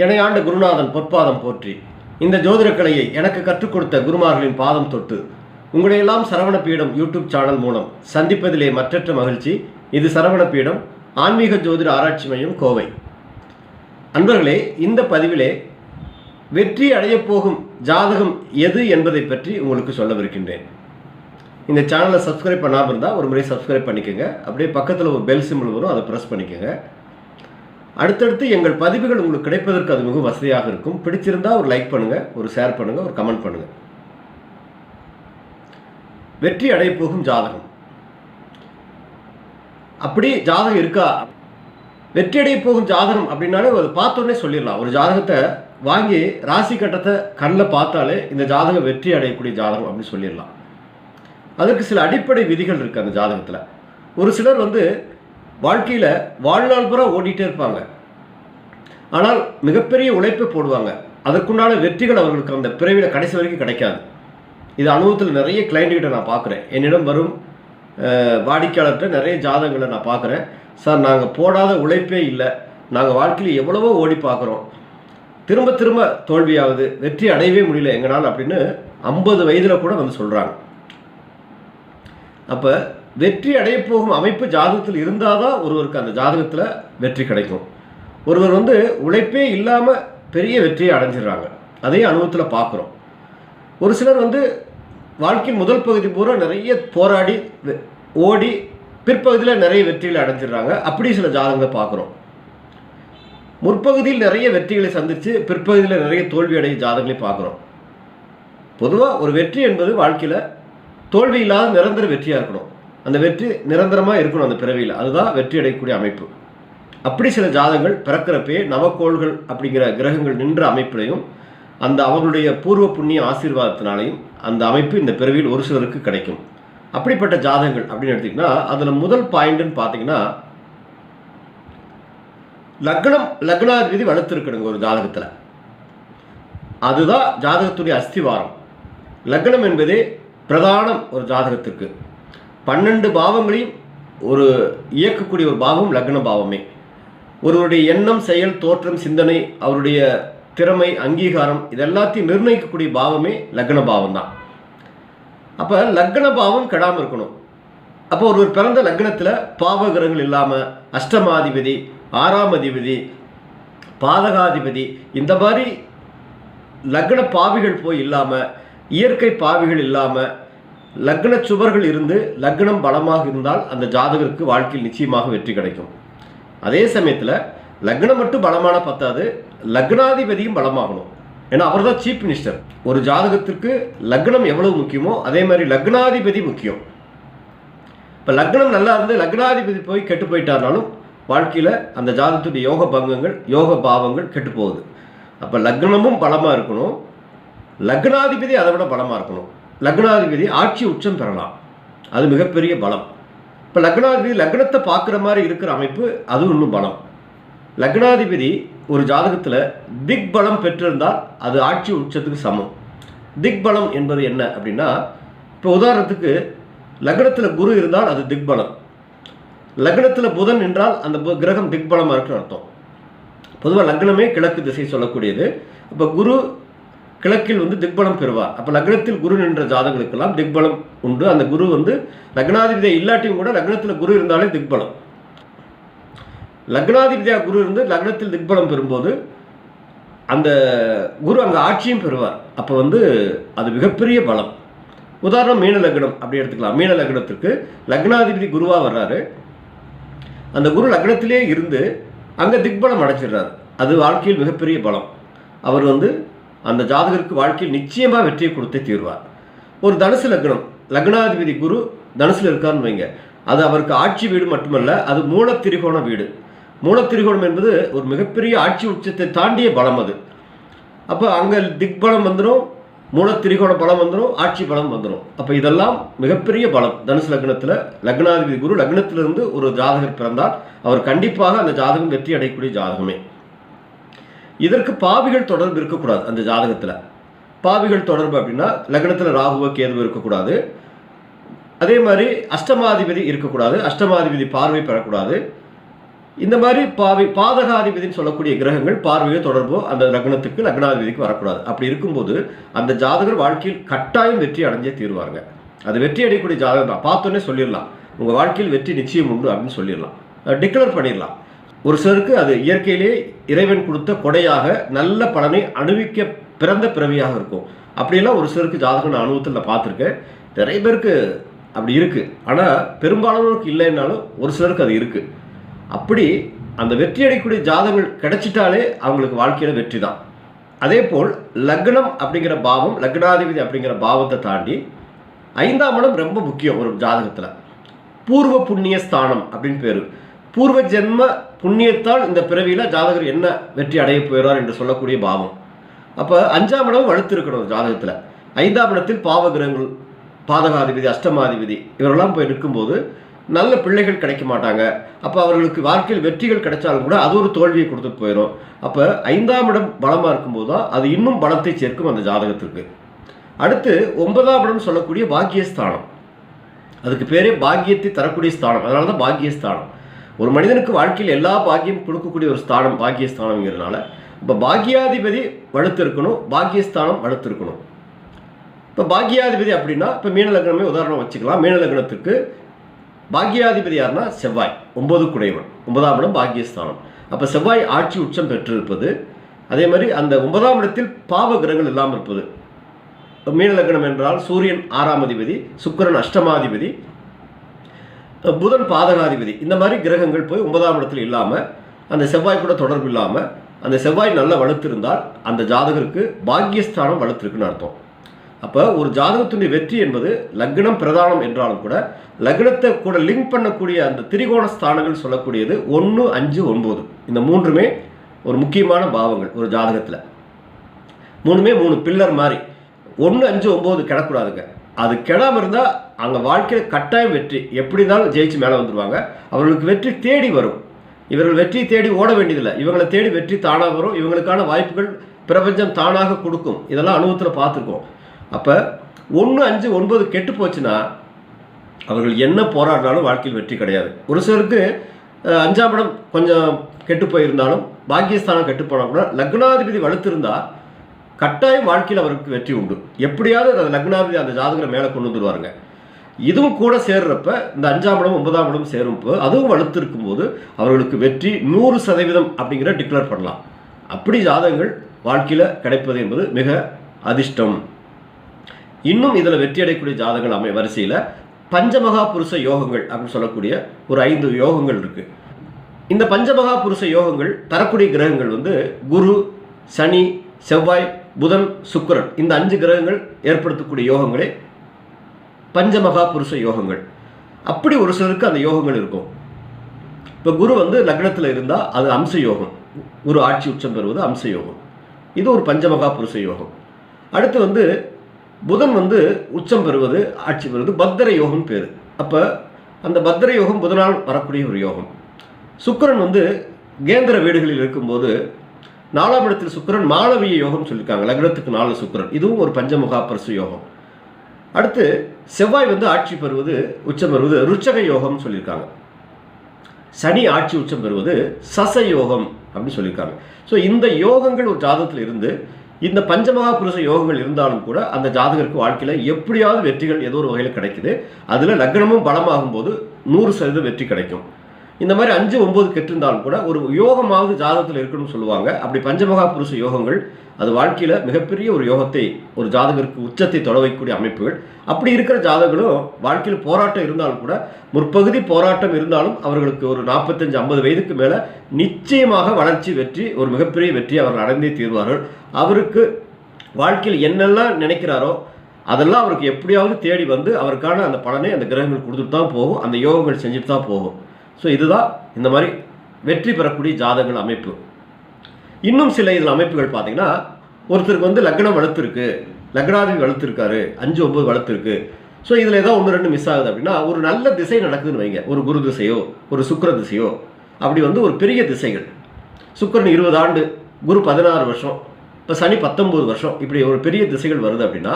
இணையாண்ட குருநாதன் பொற்பாதம் போற்றி. இந்த ஜோதிட கலையை எனக்கு கற்றுக் கொடுத்த குருமார்களின் பாதம் தொட்டு உங்களையெல்லாம் சரவண பீடம் யூடியூப் சேனல் மூலம் சந்திப்பதிலே மற்றற்ற மகிழ்ச்சி. இது சரவண பீடம் ஆன்மீக ஜோதிட ஆராய்ச்சி மையம் கோவை. அன்பர்களே இந்த பதிவிலே வெற்றி அடையப் போகும் ஜாதகம் எது என்பதை பற்றி உங்களுக்கு சொல்லவிருக்கின்றேன். இந்த சேனலை சப்ஸ்கிரைப் பண்ணாமல் இருந்தால் ஒரு முறை சப்ஸ்கிரைப் பண்ணிக்கோங்க. அப்படியே பக்கத்தில் ஒரு பெல் சிம்பிள் வரும் அதை ப்ரெஸ் பண்ணிக்கோங்க. அடுத்தடுத்து எங்கள் பதிவுகள் உங்களுக்கு கிடைப்பதற்கு அது மிகவும் வசதியாக இருக்கும். பிடிச்சிருந்தா ஒரு லைக் பண்ணுங்கள் ஒரு ஷேர் பண்ணுங்கள் ஒரு கமெண்ட் பண்ணுங்கள் வெற்றி அடையப்போகும் ஜாதகம். அப்படி ஜாதகம் இருக்கா? வெற்றி அடைய போகும் ஜாதகம் அப்படின்னாலே ஒரு பார்த்தோன்னே சொல்லிடலாம். ஒரு ஜாதகத்தை வாங்கி ராசி கட்டத்தை கண்ணில் பார்த்தாலே இந்த ஜாதகம் வெற்றி அடையக்கூடிய ஜாதகம் அப்படின்னு சொல்லிடலாம். அதற்கு சில அடிப்படை விதிகள் இருக்குது அந்த ஜாதகத்தில். ஒரு சிலர் வந்து வாழ்க்கையில் வாழ்நாள் பூரா ஓடிட்டே இருப்பாங்க. ஆனால் மிகப்பெரிய உழைப்பை போடுவாங்க. அதற்குண்டான வெற்றிகள் அவர்களுக்கு அந்த பிறவியில் கடைசி வரைக்கும் கிடைக்காது. இது அனுபவத்தில் நிறைய கிளைண்ட்டுக்கிட்ட நான் பார்க்குறேன். என்னிடம் வரும் வாடிக்கையாளர்கிட்ட நிறைய ஜாதகங்களை நான் பார்க்குறேன். சார் நாங்கள் போடாத உழைப்பே இல்லை. நாங்கள் வாழ்க்கையில் எவ்வளவோ ஓடி பார்க்குறோம். திரும்ப திரும்ப தோல்வியாகுது வெற்றி அடையவே முடியல எங்களால் அப்படின்னு ஐம்பது வயதில் கூட வந்து சொல்கிறாங்க அப்போ வெற்றி அடைய போகும் அமைப்பு ஜாதகத்தில் இருந்தால் தான் ஒருவருக்கு அந்த ஜாதகத்தில் வெற்றி கிடைக்கும். ஒருவர் வந்து உழைப்பே இல்லாமல் பெரிய வெற்றியை அடைஞ்சிடுறாங்க. அதையும் அனுபவத்தில் பார்க்குறோம். ஒரு சிலர் வந்து வாழ்க்கையின் முதல் பகுதி பூரா நிறைய போராடி ஓடி பிற்பகுதியில் நிறைய வெற்றிகளை அடைஞ்சிடுறாங்க. அப்படி சில ஜாதகங்களை பார்க்குறோம். முற்பகுதியில் நிறைய வெற்றிகளை சந்தித்து பிற்பகுதியில் நிறைய தோல்வி அடைய ஜாதகங்களை பார்க்குறோம். பொதுவாக ஒரு வெற்றி என்பது வாழ்க்கையில் தோல்வி இல்லாத நிரந்தர வெற்றியாக இருக்கணும். அந்த வெற்றி நிரந்தரமாக இருக்கணும் அந்த பிறவியில். அதுதான் வெற்றி அடையக்கூடிய அமைப்பு. அப்படி சில ஜாதகங்கள் பிறக்கிறப்பே நவக்கோள்கள் அப்படிங்கிற கிரகங்கள் நின்ற அமைப்பிலையும் அந்த அவர்களுடைய பூர்வ புண்ணிய ஆசீர்வாதத்தினாலையும் அந்த அமைப்பு இந்த பிறவியில் ஒரு சிலருக்கு கிடைக்கும். அப்படிப்பட்ட ஜாதகங்கள் அப்படின்னு எடுத்திங்கன்னா அதில் முதல் பாயிண்ட்னு பார்த்தீங்கன்னா லக்னம் லக்னாதிபதி வளர்த்துருக்கணுங்க ஒரு ஜாதகத்தில். அதுதான் ஜாதகத்துடைய அஸ்திவாரம். லக்னம் என்பதே பிரதானம் ஒரு ஜாதகத்திற்கு பன்னெண்டு பாவங்களையும் ஒரு இயக்கக்கூடிய ஒரு பாவம் லக்ன பாவமே. ஒருவருடைய எண்ணம் செயல் தோற்றம் சிந்தனை அவருடைய திறமை அங்கீகாரம் இதெல்லாத்தையும் நிர்ணயிக்கக்கூடிய பாவமே லக்ன பாவம் தான் அப்போ லக்ன பாவம் கெடாமல் இருக்கணும். அப்போ ஒருவர் பிறந்த லக்னத்தில் பாவகிரகங்கள் இல்லாமல் அஷ்டமாதிபதி ஆறாம் அதிபதி பாதகாதிபதி இந்த மாதிரி லக்ன பாவிகள் போய் இல்லாமல் இயற்கை பாவிகள் இல்லாமல் லக்ன சுவர்கள் இருந்து லக்னம் பலமாக இருந்தால் அந்த ஜாதகருக்கு வாழ்க்கையில் நிச்சயமாக வெற்றி கிடைக்கும். அதே சமயத்தில் லக்னம் மட்டும் பலமான பத்தாது லக்னாதிபதியும் பலமாகணும். ஏன்னா அவர் தான் சீஃப் மினிஸ்டர் ஒரு ஜாதகத்திற்கு லக்னம் எவ்வளவு முக்கியமோ அதே மாதிரி லக்னாதிபதி முக்கியம். இப்போ லக்னம் நல்லா இருந்து லக்னாதிபதி போய் கெட்டு போயிட்டாருனாலும் வாழ்க்கையில் அந்த ஜாதகத்துடைய யோக பங்கங்கள் யோக பாவங்கள் கெட்டு போகுது. அப்போ லக்னமும் பலமாக இருக்கணும். லக்னாதிபதி அதை விட பலமாக இருக்கணும். லக்னாதிபதி ஆட்சி உச்சம் பெறலாம். அது மிகப்பெரிய பலம். இப்போ லக்னாதிபதி லக்னத்தை பார்க்குற மாதிரி இருக்கிற அமைப்பு அது இன்னும் பலம். லக்னாதிபதி ஒரு ஜாதகத்தில் திக் பலம் பெற்றிருந்தால் அது ஆட்சி உச்சத்துக்கு சமம். திக் பலம் என்பது என்ன அப்படின்னா இப்போ உதாரணத்துக்கு லக்னத்தில் குரு இருந்தால் அது திக் பலம். லக்னத்தில் புதன் என்றால் அந்த பு- கிரகம் திக்பலமாக இருக்குன்னு அர்த்தம். பொதுவாக லக்னமே கிழக்கு திசை சொல்லக்கூடியது. அப்போ குரு கிழக்கில் வந்து திக்பலம் பெறுவார். அப்போ லக்னத்தில் குரு நின்ற ஜாதகங்களுக்கெல்லாம் திக்பலம் உண்டு. அந்த குரு வந்து லக்னாதிபதியா இல்லாட்டியும் கூட லக்னத்தில் குரு இருந்தாலே திக்பலம். லக்னாதிபதியா குரு இருந்து லக்னத்தில் திக்பலம் பெறும்போது அந்த குரு அங்கே ஆட்சியும் பெறுவார். அப்போ வந்து அது மிகப்பெரிய பலம். உதாரணம் மீன லக்னம் அப்படி எடுத்துக்கலாம். மீன லக்னத்திற்கு லக்னாதிபதி குருவாக வர்றாரு. அந்த குரு லக்னத்திலே இருந்து அங்கே திக்பலம் அடைச்சிடுறாரு. அது வாழ்க்கையில் மிகப்பெரிய பலம். அவர் வந்து அந்த ஜாதகருக்கு வாழ்க்கையில் நிச்சயமாக வெற்றியை கொடுத்தே தீர்வார். ஒரு தனுசு லக்னம் லக்னாதிபதி குரு தனுசில் இருக்காருன்னு வைங்க. அது அவருக்கு ஆட்சி வீடு மட்டுமல்ல அது மூலத்திரிகோண வீடு. மூலத்திரிகோணம் என்பது ஒரு மிகப்பெரிய ஆட்சி உச்சத்தை தாண்டிய பலம் அது. அப்போ அங்கே திக்பலம் வந்துடும் மூலத்திரிகோண பலம் வந்துடும் ஆட்சி பலம் வந்துடும் அப்போ இதெல்லாம் மிகப்பெரிய பலம். தனுசு லக்னத்தில் லக்னாதிபதி குரு லக்னத்திலிருந்து ஒரு ஜாதகர் பிறந்தால் அவர் கண்டிப்பாக அந்த ஜாதகம் வெற்றி அடையக்கூடிய ஜாதகமே. இதற்கு பாவிகள் தொடர்பு இருக்கக்கூடாது அந்த ஜாதகத்தில். பாவிகள் தொடர்பு அப்படின்னா லக்னத்தில் ராகுவோ கேதுவோ இருக்கக்கூடாது. அதே மாதிரி அஷ்டமாதிபதி இருக்கக்கூடாது. அஷ்டமாதிபதி பார்வை பெறக்கூடாது. இந்த மாதிரி பாவி பாதகாதிபதினு சொல்லக்கூடிய கிரகங்கள் பார்வையோ தொடர்போ அந்த லக்னத்துக்கு லக்னாதிபதிக்கு வரக்கூடாது. அப்படி இருக்கும்போது அந்த ஜாதகர் வாழ்க்கையில் கட்டாயம் வெற்றி அடைஞ்சே தீருவாங்க அது வெற்றி அடையக்கூடிய ஜாதகம் தான் பார்த்தோன்னே சொல்லிடலாம். உங்கள் வாழ்க்கையில் வெற்றி நிச்சயம் உண்டு அப்படின்னு சொல்லிடலாம். டிக்ளேர் பண்ணிடலாம். ஒரு சிலருக்கு அது இயற்கையிலே இறைவன் கொடுத்த கொடையாக நல்ல பலனை அணுவிக்க பிறந்த பிறவியாக இருக்கும். அப்படியெல்லாம் ஒரு சிலருக்கு ஜாதகம் நான் அனுபவத்தில் நான் பார்த்துருக்கேன். நிறைய பேருக்கு அப்படி இருக்குது ஆனால் பெரும்பாலானோருக்கு இல்லைன்னாலும் ஒரு சிலருக்கு அது இருக்குது அப்படி அந்த வெற்றி அடையக்கூடிய ஜாதகங்கள் கிடைச்சிட்டாலே அவங்களுக்கு வாழ்க்கையில் வெற்றி தான். அதே போல் லக்னம் அப்படிங்கிற பாவம் லக்னாதிபதி அப்படிங்கிற பாவத்தை தாண்டி ஐந்தாம் இடம் ரொம்ப முக்கியம் ஒரு ஜாதகத்தில். பூர்வ புண்ணிய ஸ்தானம் அப்படின்னு பேர். பூர்வ ஜென்ம புண்ணியத்தால் இந்த பிறவியில் ஜாதகர் என்ன வெற்றி அடைய போயிறார் என்று சொல்லக்கூடிய பாவம். அப்போ அஞ்சாம் இடம் வலுத்திருக்கணும் ஜாதகத்தில். ஐந்தாம் இடத்தில் பாவகிரகங்கள் பாதகாதிபதி அஷ்டமாதிபதி இவரெல்லாம் போய் நிற்கும்போது நல்ல பிள்ளைகள் கிடைக்க மாட்டாங்க. அப்போ அவர்களுக்கு வாழ்க்கையில் வெற்றிகள் கிடைச்சாலும் கூட அது ஒரு தோல்வியை கொடுத்துட்டு போயிடும் அப்போ ஐந்தாம் இடம் பலமாக இருக்கும்போது தான் அது இன்னும் பலத்தை சேர்க்கும் அந்த ஜாதகத்திற்கு. அடுத்து ஒன்பதாம் இடம் சொல்லக்கூடிய பாக்கியஸ்தானம். அதுக்கு பேரே பாக்கியத்தை தரக்கூடிய ஸ்தானம். அதனால தான் பாக்கியஸ்தானம். ஒரு மனிதனுக்கு வாழ்க்கையில் எல்லா பாக்கியம் கொடுக்கக்கூடிய ஒரு ஸ்தானம் பாக்கியஸ்தானம்ங்கிறதுனால இப்போ பாக்கியாதிபதி வலுத்திருக்கணும் பாக்கியஸ்தானம் வலுத்திருக்கணும். இப்போ பாக்கியாதிபதி அப்படின்னா இப்போ மீனலக்னமே உதாரணம் வச்சுக்கலாம். மீனலக்னத்துக்கு பாக்கியாதிபதி யாருன்னா செவ்வாய் ஒன்பது குடைவன் ஒன்பதாம் இடம் பாக்கியஸ்தானம். அப்போ செவ்வாய் ஆட்சி உச்சம் பெற்றிருப்பது அதே மாதிரி அந்த ஒன்பதாம் இடத்தில் பாவ கிரகங்கள் இல்லாமல் இருப்பது. மீனலக்னம் என்றால் சூரியன் ஆறாம் அதிபதி சுக்கிரன் அஷ்டமாதிபதி புதன் பாதகாதிபதி. இந்த மாதிரி கிரகங்கள் போய் ஒன்பதாம் இடத்துல இல்லாமல் அந்த செவ்வாய் கூட தொடர்பு இல்லாமல் அந்த செவ்வாய் நல்லா வலுத்திருந்தால் அந்த ஜாதகருக்கு பாக்கியஸ்தானம் வலுத்திருக்குன்னு அர்த்தம். அப்போ ஒரு ஜாதகத்தினுடைய வெற்றி என்பது லக்னம் பிரதானம் என்றாலும் கூட லக்னத்தை கூட லிங்க் பண்ணக்கூடிய அந்த திரிகோண ஸ்தானங்கள் சொல்லக்கூடியது ஒன்று அஞ்சு ஒன்பது. இந்த மூன்றுமே ஒரு முக்கியமான பாவங்கள் ஒரு ஜாதகத்தில். மூணுமே மூணு பில்லர் மாதிரி. ஒன்று அஞ்சு ஒம்பது கிடக்கூடாதுங்க. அது கெடாமல் இருந்தால் அங்கே வாழ்க்கையில் கட்டாயம் வெற்றி. எப்படி இருந்தாலும் ஜெயிச்சு மேலே வந்துடுவாங்க அவர்களுக்கு வெற்றி தேடி வரும். இவர்கள் வெற்றி தேடி ஓட வேண்டியதில்லை. இவங்களை தேடி வெற்றி தானாக வரும். இவங்களுக்கான வாய்ப்புகள் பிரபஞ்சம் தானாக கொடுக்கும். இதெல்லாம் அனுபவத்தில் பார்த்துருக்கோம். அப்போ ஒன்று அஞ்சு ஒன்பது கெட்டு போச்சுன்னா அவர்கள் என்ன போராடினாலும் வாழ்க்கையில் வெற்றி கிடையாது. ஒரு சிலருக்கு அஞ்சாம் இடம் கொஞ்சம் கெட்டு போயிருந்தாலும் பாக்கியஸ்தானம் கெட்டு போனால் கூட லக்னாதிபதி வலுத்திருந்தால் கட்டாயம் வாழ்க்கையில் அவருக்கு வெற்றி உண்டு. எப்படியாவது அந்த லக்னாபதி அந்த ஜாதகரை மேலே கொண்டு வந்துடுவாருங்க இதுவும் கூட சேர்றப்ப இந்த அஞ்சாம் இடம் ஒன்பதாம் இடம் சேரும்போ அதுவும் வலுத்திருக்கும் போது அவர்களுக்கு வெற்றி நூறு சதவீதம் அப்படிங்கிற டிக்ளேர் பண்ணலாம். அப்படி ஜாதகங்கள் வாழ்க்கையில் கிடைப்பது என்பது மிக அதிர்ஷ்டம். இன்னும் இதில் வெற்றி அடையக்கூடிய ஜாதகங்கள் அமை வரிசையில் பஞ்சமகா புருஷ யோகங்கள் அப்படின்னு சொல்லக்கூடிய ஒரு ஐந்து யோகங்கள் இருக்குது இந்த பஞ்சமகா புருஷ யோகங்கள் தரக்கூடிய கிரகங்கள் வந்து குரு சனி செவ்வாய் புதன் சுக்கிரன். இந்த அஞ்சு கிரகங்கள் ஏற்படுத்தக்கூடிய யோகங்களே பஞ்சமகா புருஷ யோகங்கள். அப்படி ஒரு சிலருக்கு அந்த யோகங்கள் இருக்கும். இப்போ குரு வந்து லக்னத்தில் இருந்தால் அது அம்ச யோகம் குரு ஆட்சி உச்சம் பெறுவது அம்ச யோகம் இது ஒரு பஞ்சமகா புருஷ யோகம். அடுத்து வந்து புதன் வந்து உச்சம் பெறுவது ஆட்சி பெறுவது பத்திர யோகம் பேர். அப்போ அந்த பத்திர யோகம் புதனால் வரக்கூடிய ஒரு யோகம். சுக்கிரன் வந்து கேந்திர வீடுகளில் இருக்கும்போது நாலாம் இடத்தில் சுக்கரன் மாளவிய யோகம் சொல்லியிருக்காங்க லக்னத்துக்கு நாலு சுக்கிரன். இதுவும் ஒரு பஞ்சமுகா யோகம். அடுத்து செவ்வாய் வந்து ஆட்சி பெறுவது உச்சம் பெறுவது ருச்சக யோகம்னு சொல்லியிருக்காங்க சனி ஆட்சி உச்சம் பெறுவது சச யோகம் அப்படின்னு சொல்லியிருக்காங்க ஸோ இந்த யோகங்கள் ஒரு ஜாதகத்தில் இருந்து இந்த பஞ்சமகா புருஷ யோகங்கள் இருந்தாலும் கூட அந்த ஜாதகருக்கு வாழ்க்கையில் எப்படியாவது வெற்றிகள் ஏதோ ஒரு வகையில் கிடைக்குது. அதில் லக்னமும் பலமாகும் போது நூறு சதவீதம் வெற்றி கிடைக்கும். இந்த மாதிரி அஞ்சு ஒம்பது கெட்டிருந்தாலும் கூட ஒரு யோகமாவது ஜாதகத்தில் இருக்கணும்னு சொல்லுவாங்க. அப்படி பஞ்சமகா புருஷ யோகங்கள் அது வாழ்க்கையில் மிகப்பெரிய ஒரு யோகத்தை ஒரு ஜாதகருக்கு உச்சத்தை தொட வைக்கக்கூடிய அமைப்புகள். அப்படி இருக்கிற ஜாதகங்களும் வாழ்க்கையில் போராட்டம் இருந்தாலும் கூட முற்பகுதி போராட்டம் இருந்தாலும் அவர்களுக்கு ஒரு நாற்பத்தஞ்சு ஐம்பது வயதுக்கு மேலே நிச்சயமாக வளர்ச்சி வெற்றி ஒரு மிகப்பெரிய வெற்றி அவர்கள் அடைந்தே தீர்வார்கள். அவருக்கு வாழ்க்கையில் என்னெல்லாம் நினைக்கிறாரோ அதெல்லாம் அவருக்கு எப்படியாவது தேடி வந்து அவருக்கான அந்த பலனை அந்த கிரகங்கள் கொடுத்துட்டு தான் போகும். அந்த யோகங்கள் செஞ்சுட்டு தான் போகும். ஸோ இதுதான் இந்த மாதிரி வெற்றி பெறக்கூடிய ஜாதகங்கள் அமைப்பு. இன்னும் சில இதில் அமைப்புகள் பார்த்தீங்கன்னா ஒருத்தருக்கு வந்து லக்னம் வளர்த்துருக்கு லக்னாதிபதி வளர்த்துருக்காரு அஞ்சு ஒம்பது வளர்த்துருக்கு ஸோ இதில் ஏதோ ஒன்று ரெண்டு மிஸ் ஆகுது அப்படின்னா ஒரு நல்ல திசை நடக்குதுன்னு வைங்க. ஒரு குரு திசையோ ஒரு சுக்கர திசையோ. அப்படி வந்து ஒரு பெரிய திசைகள். சுக்கரன் இருபது ஆண்டு குரு பதினாறு வருஷம் இப்போ சனி பத்தொம்போது வருஷம் இப்படி ஒரு பெரிய திசைகள் வருது அப்படின்னா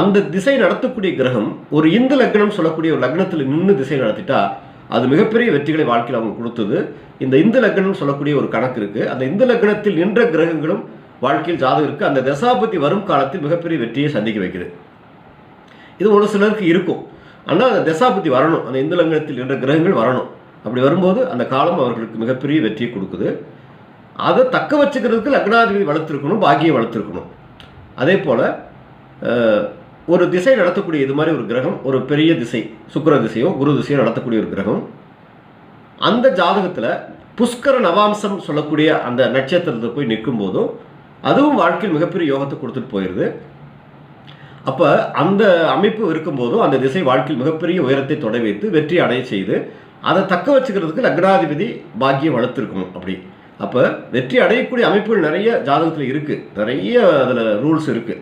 அந்த திசை நடத்தக்கூடிய கிரகம் ஒரு இந்து லக்னம் சொல்லக்கூடிய ஒரு லக்னத்தில் நின்று திசை நடத்திட்டா அது மிகப்பெரிய வெற்றிகளை வாழ்க்கையில் அவங்க கொடுத்தது. இந்த இந்து லக்னம் சொல்லக்கூடிய ஒரு கணக்கு இருக்கு. அந்த இந்து லக்னத்தில் நின்ற கிரகங்களும் வாழ்க்கையில் ஜாதகருக்கு அந்த தசாபதி வரும் காலத்தில் மிகப்பெரிய வெற்றியை சந்திக்க வைக்குது. இது ஒரு சிலருக்கு இருக்கும். ஆனால் அந்த தசாபதி வரணும். அந்த இந்து லக்னத்தில் நின்ற கிரகங்கள் வரணும். அப்படி வரும்போது அந்த காலம் அவர்களுக்கு மிகப்பெரிய வெற்றியை கொடுக்குது. அதை தக்க வச்சுக்கிறதுக்கு லக்னாதிபதி வளர்த்துருக்கணும் பாக்கியம் வளர்த்துருக்கணும். அதே போல் ஒரு திசை நடத்தக்கூடிய இது மாதிரி ஒரு கிரகம் ஒரு பெரிய திசை சுக்கிர திசையோ குரு திசையோ நடத்தக்கூடிய ஒரு கிரகம் அந்த ஜாதகத்தில் புஷ்கர நவாம்சம் சொல்லக்கூடிய அந்த நட்சத்திரத்தில் போய் நிற்கும் போதும் அதுவும் வாழ்க்கையில் மிகப்பெரிய யோகத்தை கொடுத்துட்டு போயிடுது அப்போ அந்த அமைப்பு இருக்கும்போதும் அந்த திசை வாழ்க்கையில் மிகப்பெரிய உயரத்தை தொடை வைத்து வெற்றி அடைய செய்து அதை தக்க வச்சுக்கிறதுக்கு லக்னாதிபதி பாக்கியம் வளர்த்துருக்கணும் அப்படி. அப்போ வெற்றி அடையக்கூடிய அமைப்புகள் நிறைய ஜாதகத்தில் இருக்குது நிறைய அதில் ரூல்ஸ் இருக்குது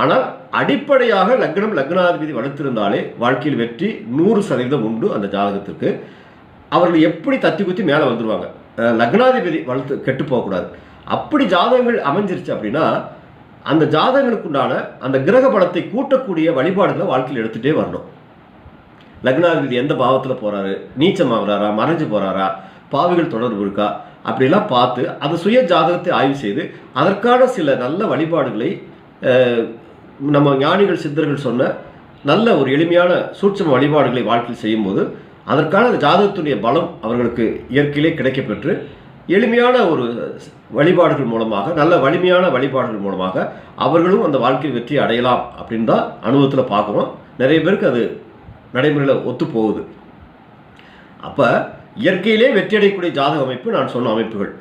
ஆனால் அடிப்படையாக லக்னம் லக்னாதிபதி வளர்த்திருந்தாலே வாழ்க்கையில் வெற்றி நூறு சதவீதம் உண்டு அந்த ஜாதகத்திற்கு. அவர்கள் எப்படி தத்தி குத்தி மேலே வந்துடுவாங்க லக்னாதிபதி வளர்த்து கெட்டு போகக்கூடாது. அப்படி ஜாதகங்கள் அமைஞ்சிருச்சு அப்படின்னா அந்த ஜாதகங்களுக்குண்டான அந்த கிரக பலத்தை கூட்டக்கூடிய வழிபாடுகளை வாழ்க்கையில் எடுத்துகிட்டே வரணும். லக்னாதிபதி எந்த பாவத்தில் போகிறாரு நீச்சமாகறாரா? மறைஞ்சு போகிறாரா பாவிகள் தொடர்பு இருக்கா? அப்படிலாம் பார்த்து அது சுய ஜாதகத்தை ஆய்வு செய்து அதற்கான சில நல்ல வழிபாடுகளை நம்ம ஞானிகள் சித்தர்கள் சொன்ன நல்ல ஒரு எளிமையான சூட்சம வழிபாடுகளை வாழ்க்கையில் செய்யும்போது அதற்கான அந்த ஜாதகத்துடைய பலம் அவர்களுக்கு இயற்கையிலே கிடைக்கப்பெற்று எளிமையான ஒரு வழிபாடுகள் மூலமாக நல்ல வலிமையான வழிபாடுகள் மூலமாக அவர்களும் அந்த வாழ்க்கையில் வெற்றி அடையலாம் அப்படின்னு தான் அனுபவத்தில் பார்க்குறோம். நிறைய பேருக்கு அது நடைமுறையில் ஒத்து போகுது அப்போ இயற்கையிலே வெற்றி அடையக்கூடிய ஜாதக அமைப்பு நான் சொன்ன அமைப்புகள்.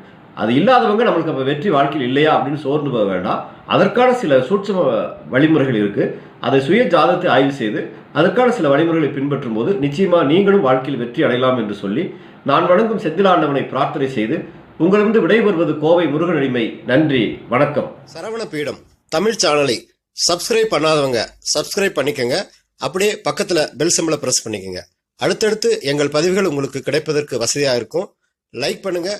அது இல்லாதவங்க நம்மளுக்கு அப்போ வெற்றி வாழ்க்கையில் இல்லையா அப்படின்னு சோர்ந்து போக வேண்டாம். அதற்கான சில சூட்சம வழிமுறைகள் இருக்குது அதை சுய ஜாதத்தை ஆய்வு செய்து அதற்கான சில வழிமுறைகளை பின்பற்றும் போது நிச்சயமாக நீங்களும் வாழ்க்கையில் வெற்றி அடையலாம் என்று சொல்லி நான் வணங்கும் செந்திலாண்டவனை பிரார்த்தனை செய்து உங்களிருந்து விடைபெறுவது கோவை முருகனடிமை நன்றி. வணக்கம். சரவண பீடம் தமிழ் சேனலை சப்ஸ்கிரைப் பண்ணாதவங்க சப்ஸ்கிரைப் பண்ணிக்கங்க. அப்படியே பக்கத்தில் பெல் சிம்பிளை ப்ரெஸ் பண்ணிக்கோங்க. அடுத்தடுத்து எங்கள் பதிவுகள் உங்களுக்கு கிடைப்பதற்கு வசதியாக இருக்கும். லைக் பண்ணுங்கள்